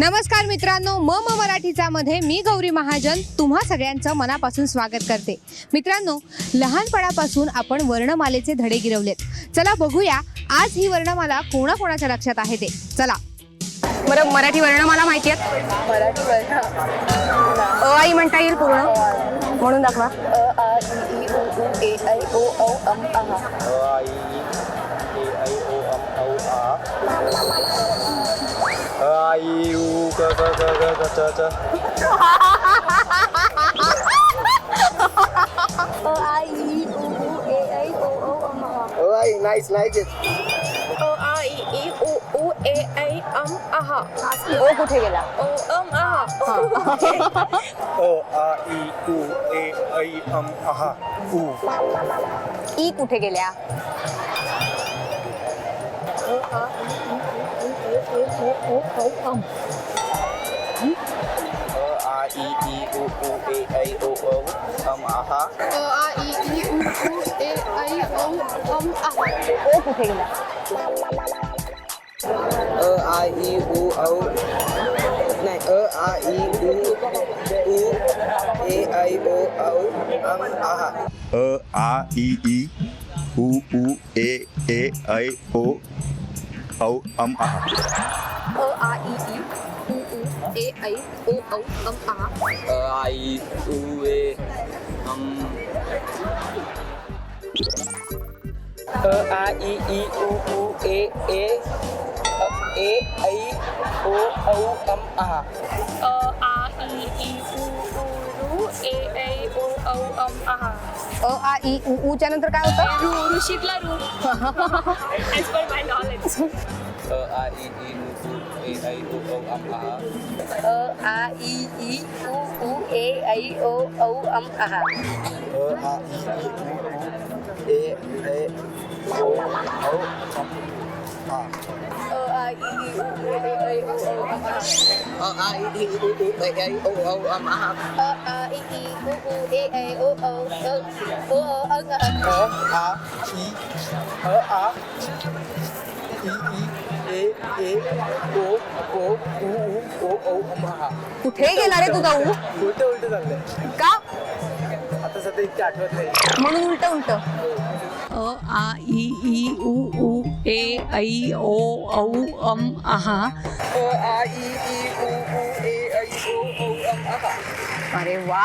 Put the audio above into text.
नमस्कार मित्रांनो म म मराठीचा मध्ये मी गौरी महाजन तुम्हा सगळ्यांचं मनापासून स्वागत करते. मित्रांनो लहानपणापासून आपण वर्णमालेचे धडे गिरवलेत. चला बघूया आज ही वर्णमाला कोणाकोणाच्या लक्षात आहे ते? चला. बरं मराठी वर्णमाला माहिती आहेत वर्ण अ आई म्हणता येईल पूर्ण? म्हणून दाखवा. अ 아이우 가가가가가자자 O I E O U A I O O um nice, like it. O R E E U U A I số không O R I U O O âm à I U U E A O O R A ha. O R E I, U U E E A, O औ अम आ ओ अ आ इ E उ ऊ ए ऐ ओ औ अम अहा अ आ इ उ ए अम अ आ इ E उ उ ए ए ए ऐ ओ औ अम आ अ आ इ ई उ ऊ रू ए ऐ ओ औ अम आ अ आ ई उ ऊ च्या नंतर काय होतं ऋषितला ऋषीतला रू as per my law Ơ a i i u u e, a i o o âm a. Ơ ờ, a i i u u e, a i o o âm a. Ơ ờ, a i i u u a e, e o o âm a. Ơ a i i u u a i o o âm a. Ơ a i i u u a i o o âm a. Ơ a i i u u a i o o o o âm a. Ơ a i ơ a ई ए ए ओ ओ उ ऊ ओ औ अम आहा कुठे गेला रे तुझा ऊ उलट उलट चाललंय का आता सध्या इतके आठवत नाही म्हणून उलट उलट अ आ इ ई उ उ ए ऐ ओ औ अम आहा अ आ इ ई उ उ ए ऐ ओ औ अम आहा अरे वा